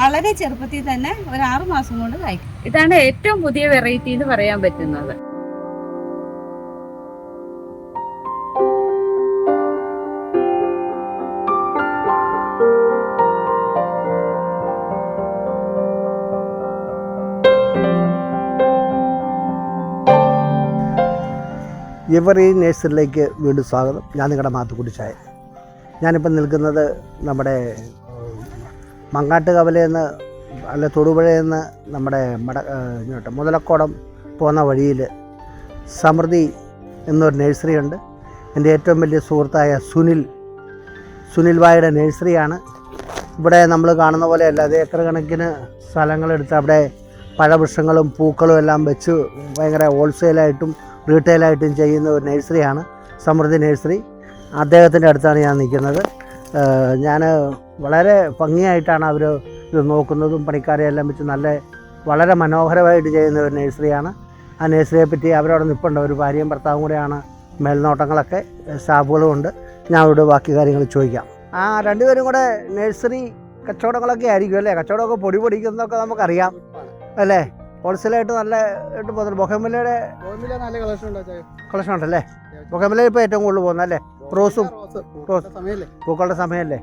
വളരെ ചെറുപ്പത്തിൽ തന്നെ ഒരു ആറു മാസം കൊണ്ട് കായ്ക്കും ഇതാണ് ഏറ്റവും പുതിയ വെറൈറ്റി എന്ന് പറയാൻ പറ്റുന്നത്. എവറി നേഴ്സറിലേക്ക് വീണ്ടും സ്വാഗതം. ഞാൻ നിങ്ങളുടെ മാത്തുക്കുട്ടി ചായ ഞാനിപ്പം നിൽക്കുന്നത് നമ്മുടെ മങ്ങാട്ട് കവലയിൽ നിന്ന് അല്ല തൊടുപുഴയിൽ നിന്ന് നമ്മുടെ മട ഇങ്ങോട്ട് മുതലക്കോടം പോകുന്ന വഴിയിൽ സമൃദ്ധി എന്നൊരു നഴ്സറി ഉണ്ട് എന്റെ ഏറ്റവും വലിയ സുഹൃത്തായ സുനിൽ സുനിൽ ബായുടെ നഴ്സറിയാണ്. ഇവിടെ നമ്മൾ കാണുന്ന പോലെ അല്ലാതെ ഏക്കർ കണക്കിന് സ്ഥലങ്ങളെടുത്ത് അവിടെ പഴവൃക്ഷങ്ങളും പൂക്കളും എല്ലാം വെച്ച് ഭയങ്കര ഹോൾസെയിലായിട്ടും റീറ്റെയിലായിട്ടും ചെയ്യുന്ന ഒരു നഴ്സറിയാണ് സമൃദ്ധി നഴ്സറി. അദ്ദേഹത്തിന്റെ അടുത്താണ് ഞാൻ നിൽക്കുന്നത്. ഞാൻ വളരെ ഭംഗിയായിട്ടാണ് അവർ ഇത് നോക്കുന്നതും പണിക്കാരെ എല്ലാം വെച്ച് നല്ല വളരെ മനോഹരമായിട്ട് ചെയ്യുന്ന ഒരു നഴ്സറിയാണ്. ആ നഴ്സറിയെ പറ്റി അവരവിടെ നിൽപ്പുണ്ട് ഒരു ഭാര്യയും ഭർത്താവും കൂടെയാണ് മേൽനോട്ടങ്ങളൊക്കെ സ്റ്റാഫുകളും ഉണ്ട് ഞാൻ അവരോട് ബാക്കി കാര്യങ്ങൾ ചോദിക്കാം. ആ രണ്ടുപേരും കൂടെ നഴ്സറി കച്ചവടങ്ങളൊക്കെ ആയിരിക്കും അല്ലേ? കച്ചവടമൊക്കെ പൊടി പൊടിക്കുന്നതൊക്കെ നമുക്കറിയാം അല്ലേ? ഹോൾസെയിലായിട്ട് നല്ല ബൊഹമിലയുടെ? കളക്ഷൻ ഉണ്ടല്ലേ? ബൊഹമില ഇപ്പോൾ ഏറ്റവും കൂടുതൽ പോകുന്നത് അല്ലേ? റോസും റോസ് പൂക്കളുടെ സമയമല്ലേ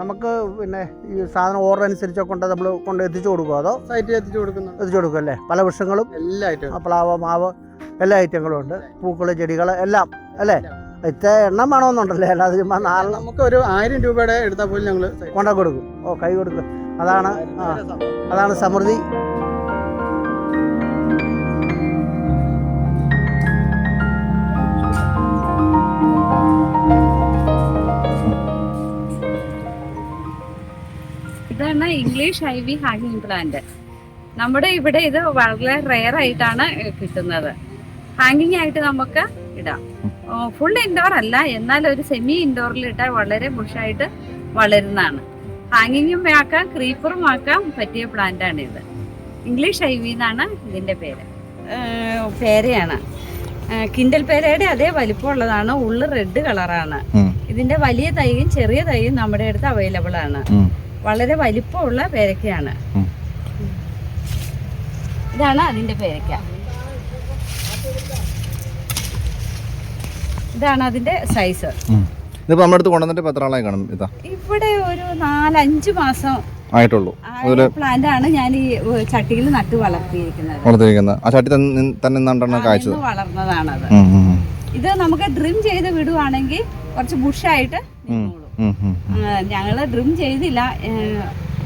നമുക്ക് പിന്നെ ഈ സാധനം ഓർഡർ അനുസരിച്ചൊക്കെ കൊണ്ട് നമ്മൾ കൊണ്ട് എത്തിച്ചു കൊടുക്കുമോ അതോ സൈറ്റിൽ എത്തിച്ചു കൊടുക്കുന്നു. എത്തിച്ചു കൊടുക്കും അല്ലേ? പല വൃക്ഷങ്ങളും എല്ലാ ഐറ്റം പ്ലാവ് മാവ് എല്ലാ ഐറ്റങ്ങളും ഉണ്ട്. പൂക്കൾ ചെടികൾ എല്ലാം അല്ലേ? ഇത്ര എണ്ണം വേണമെന്നുണ്ടല്ലേ? അല്ലാതെ ചുമ്മാ നാലെണ്ണം നമുക്ക് ഒരു ആയിരം രൂപയുടെ എടുത്താൽ പോലും ഞങ്ങൾ കൊണ്ട കൊടുക്കും. ഓ കൈ കൊടുക്കും. അതാണ് അതാണ് സമൃദ്ധി. ഇംഗ്ലീഷ് ഐ വി ഹാങ്ങിങ് പ്ലാന്റ് നമ്മുടെ ഇവിടെ ഇത് വളരെ റെയർ ആയിട്ടാണ് കിട്ടുന്നത്. ഹാങ്ങിങ് ആയിട്ട് നമുക്ക് ഇടാം. ഫുൾ ഇൻഡോർ അല്ല എന്നാൽ ഒരു സെമി ഇൻഡോറിൽ ഇട്ടാൽ വളരെ ബുഷായിട്ട് വളരുന്നതാണ്. ഹാങ്ങിങ്ങും ആക്കാം ക്രീപ്പറും ആക്കാം പറ്റിയ പ്ലാന്റ് ആണ് ഇത്. ഇംഗ്ലീഷ് ഐ വി എന്നാണ് ഇതിന്റെ പേര്. പേരയാണ്. കിൻഡൽ പേരയുടെ അതേ വലിപ്പമുള്ളതാണ് ഉള്ളു റെഡ് കളറാണ് ഇതിന്റെ വലിയ തൈയും ചെറിയ തൈയും നമ്മുടെ അടുത്ത് അവൈലബിൾ ആണ്. വളരെ വലിപ്പമുള്ള പേരക്കയാണ്. ഇതാണ് അതിന്റെ പേരക്ക. ഇതാണ് അതിന്റെ സൈസ് ഉം. ഇതിപ്പോ നമ്മുടെ അടുത്ത് കൊണ്ടുവന്നിട്ട് എത്ര ആളായി കാണും ഇതാ? ഇവിടെ ഒരു നാലഞ്ച് മാസം ആയിട്ടുള്ളൂ. ആയ പ്ലാന്റ് ആണ് ഞാൻ ഈ ചട്ടിയിൽ നട്ട് വളർത്തിയിരിക്കുന്നത്. വളർത്തിരിക്കുന്നത് ആ ചട്ടി തന്നെ വളർന്നതാണത്. ഇത് നമുക്ക് ഡ്രിം ചെയ്ത് വിടുവാണെങ്കിൽ കുറച്ച് ബുഷായിട്ട് ഞങ്ങൾ ഡ്രിം ചെയ്തില്ല.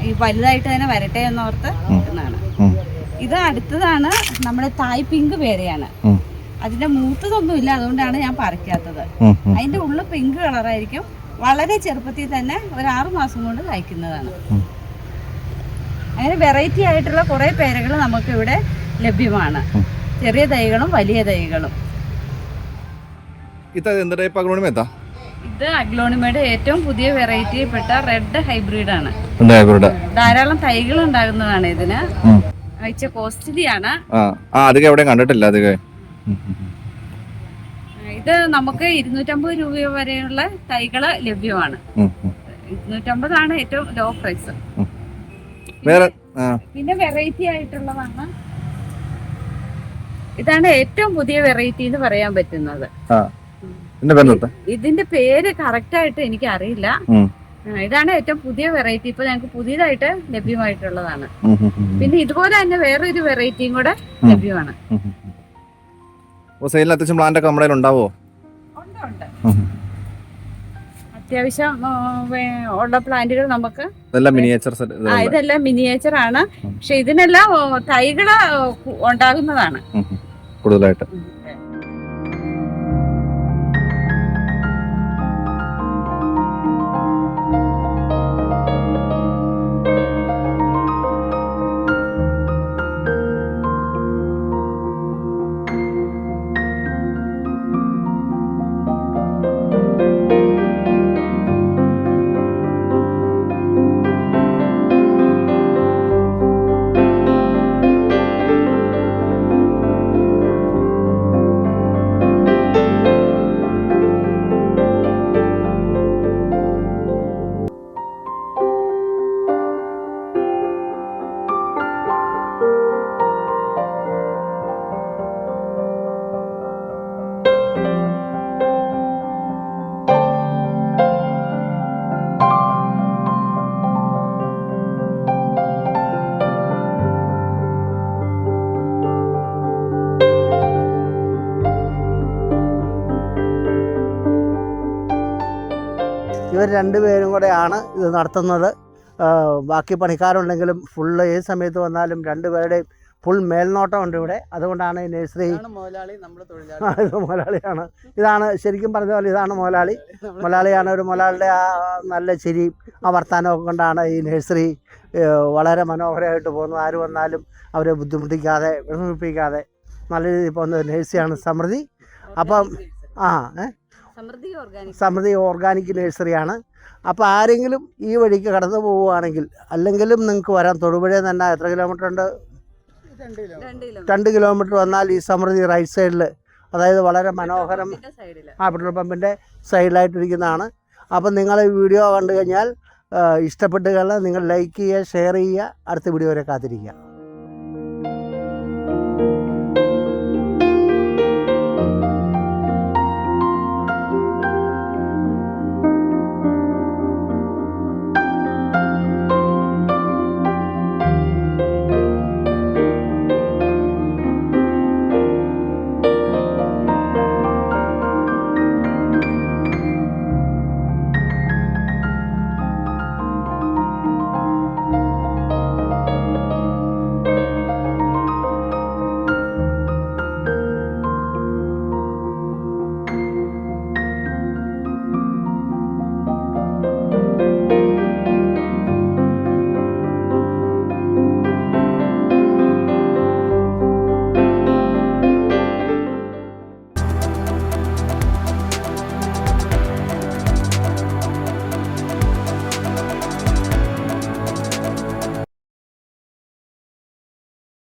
ഈ വലുതായിട്ട് തന്നെ വരട്ടെ എന്നോർത്ത് നിൽക്കുന്നതാണ്. ഇത് അടുത്തതാണ് നമ്മുടെ തായ് പിങ്ക് പേരയാണ് അതിന്റെ മൂത്തതൊന്നും ഇല്ല അതുകൊണ്ടാണ് ഞാൻ പറിക്കാത്തത്. അതിന്റെ ഉള്ളിൽ പിങ്ക് കളറായിരിക്കും വളരെ ചെറുപ്പത്തിൽ തന്നെ ഒരു ആറു മാസം കൊണ്ട് കായ്ക്കുന്നതാണ് അങ്ങനെ വെറൈറ്റി ആയിട്ടുള്ള കുറെ പേരകൾ നമുക്ക് ഇവിടെ ലഭ്യമാണ് ചെറിയ തൈകളും വലിയ തൈകളും. ഇത് അഗ്ലോണിമയുടെ ഏറ്റവും പുതിയ വെറൈറ്റിയിൽപ്പെട്ട റെഡ് ഹൈബ്രിഡ്. ആണ് ധാരാളം തൈകൾ ഉണ്ടാകുന്നതാണ് ഇതിന്. ഉം. ഇച്ച കോസ്റ്റ്ലി ആ ആ അധികം എവിടെയും കണ്ടിട്ടില്ല അധികം. ഇത് നമുക്ക് ഇരുന്നൂറ്റമ്പത് രൂപ വരെയുള്ള തൈകൾ ലഭ്യമാണ്. ഇരുന്നൂറ്റമ്പതാണ് ഏറ്റവും ലോ പ്രൈസ് വേറെ പിന്നെ വെറൈറ്റി ആയിട്ടുള്ളതാണ്. ഇതാണ് ഏറ്റവും പുതിയ വെറൈറ്റി എന്ന് പറയാൻ പറ്റുന്നത്. ഇതിന്റെ പേര് കറക്റ്റ് ആയിട്ട് എനിക്ക് അറിയില്ല ഇതാണ് ഏറ്റവും പുതിയ വെറൈറ്റി ഇപ്പൊ ഞങ്ങൾക്ക് പുതിയതായിട്ട് ലഭ്യമായിട്ടുള്ളതാണ്. പിന്നെ ഇതുപോലെ തന്നെ വേറൊരു വെറൈറ്റിയും കൂടെ. ലഭ്യമാണ്. സെയിലിന് അത്യാവശ്യം പ്ലാന്റ് ഒക്കെ നമ്മുടെ ഉണ്ടാവോ. അത്യാവശ്യം ഉള്ള പ്ലാന്റുകൾ നമുക്ക് ഇതെല്ലാം മിനിയേച്ചർ ഇതെല്ലാം മിനിയേച്ചർ ആണ്. പക്ഷെ ഇതിനെല്ലാം തൈകൾ ഉണ്ടാകുന്നതാണ്. കൂടുതലായിട്ട്. ഇവർ രണ്ടുപേരും കൂടെയാണ് ഇത് നടത്തുന്നത്. ബാക്കി പണിക്കാരുണ്ടെങ്കിലും ഫുള്ള് ഏത് സമയത്ത് വന്നാലും രണ്ടുപേരുടെയും ഫുൾ മേൽനോട്ടമുണ്ട് ഇവിടെ. അതുകൊണ്ടാണ് ഈ നഴ്സറി ഇത് മുതലാളിയാണ് ഇതാണ് ശരിക്കും പറഞ്ഞ പോലെ ഇതാണ് മുതലാളി മുതലാളിയാണ് ഒരു മുതലാളിയുടെ ആ നല്ല ചിരി ആ വർത്തമാനമൊക്കെ കൊണ്ടാണ് ഈ നഴ്സറി വളരെ മനോഹരമായിട്ട് പോകുന്നത്. ആര് വന്നാലും അവരെ ബുദ്ധിമുട്ടിക്കാതെ വിഷമിപ്പിക്കാതെ നല്ല രീതിയിൽ പോകുന്ന ഒരു നഴ്സറിയാണ് സമൃദ്ധി. അപ്പം ആ ഏ? സമൃദ്ധി ഓർഗാനിക് സമൃദ്ധി ഓർഗാനിക് നഴ്സറിയാണ് അപ്പോൾ ആരെങ്കിലും ഈ വഴിക്ക് കടന്നു പോവുകയാണെങ്കിൽ അല്ലെങ്കിലും നിങ്ങൾക്ക് വരാം. തൊടുപുഴ തന്നെ എത്ര കിലോമീറ്റർ ഉണ്ട്? രണ്ട് കിലോ രണ്ട് കിലോ രണ്ട് കിലോമീറ്റർ വന്നാൽ ഈ സമൃദ്ധി റൈറ്റ് സൈഡിൽ അതായത് വളരെ മനോഹരം ആ പെട്രോൾ പമ്പിന്റെ സൈഡിലായിട്ടിരിക്കുന്നതാണ് അപ്പം നിങ്ങൾ ഈ വീഡിയോ കണ്ടു കഴിഞ്ഞാൽ ഇഷ്ടപ്പെട്ടുകൾ ഇഷ്ടപ്പെട്ട് നിങ്ങൾ ലൈക്ക് ചെയ്യുക ഷെയർ ചെയ്യുക. അടുത്ത വീഡിയോ വരെ കാത്തിരിക്കുക.